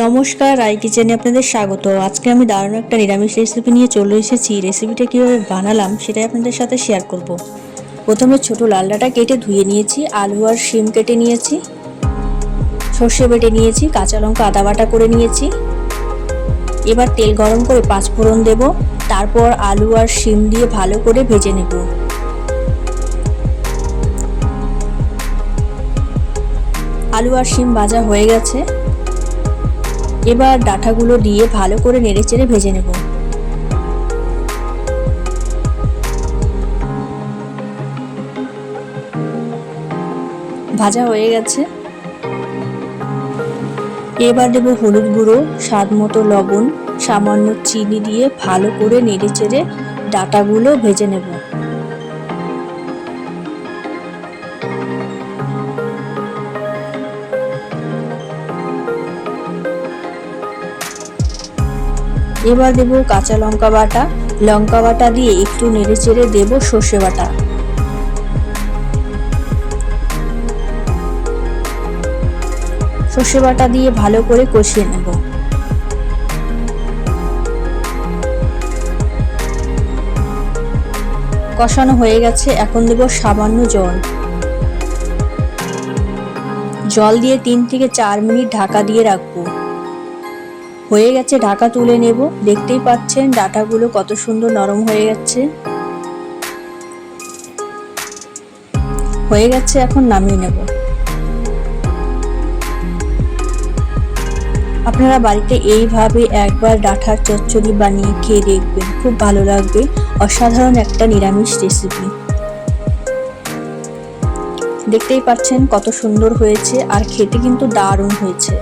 নমস্কার, রাই কিচেনে আপনাদের স্বাগত। আজকে আমি দারুণ একটা নিরামিষ রেসিপি নিয়ে চলে এসেছি। রেসিপিটা কীভাবে বানালাম সেটাই আপনাদের সাথে শেয়ার করব। প্রথমে ছোট লাল ডাঁটা কেটে ধুয়ে নিয়েছি, আলু আর শিম কেটে নিয়েছি, সর্ষে বেটে নিয়েছি, কাঁচা লঙ্কা, আদা বাটা করে নিয়েছি। এবার তেল গরম করে পাঁচ ফোড়ন দেব, তারপর আলু আর শিম দিয়ে ভালো করে ভেজে নেব। আলু আর শিম ভাজা হয়ে গেছে। এবার ডাঁটাগুলো দিয়ে ভালো করে নেড়েচেড়ে ভেজে নেব। ভাজা হয়ে গেছে। এবার দেবো হলুদ গুঁড়ো, স্বাদ মতো লবণ, সামান্য চিনি দিয়ে ভালো করে নেড়েচেড়ে ডাটাগুলো ভেজে নেব। এবার দেবো কাঁচা লঙ্কা বাটা। লঙ্কা বাটা দিয়ে একটু নেড়ে চেড়ে দেবো সর্ষে বাটা। সর্ষে বাটা দিয়ে ভালো করে কষিয়ে নেব। কষানো হয়ে গেছে, এখন দেব সামান্য জল। জল দিয়ে তিন থেকে চার মিনিট ঢাকা দিয়ে রাখব। হয়ে গেছে, ঢাকা তুলে নেব। দেখতেই পাচ্ছেন ডাটাগুলো কত সুন্দর নরম হয়ে যাচ্ছে হয়ে গেছে, এখন নামিয়ে নেব। আপনারা বাড়িতে এইভাবে একবার ডাঁটার চচ্চড়ি বানিয়ে খেয়ে দেখবেন, খুব ভালো লাগবে। অসাধারণ একটা নিরামিষ রেসিপি দেখতেই পাচ্ছেন কত সুন্দর হয়েছে, আর খেতে কিন্তু দারুণ হয়েছে।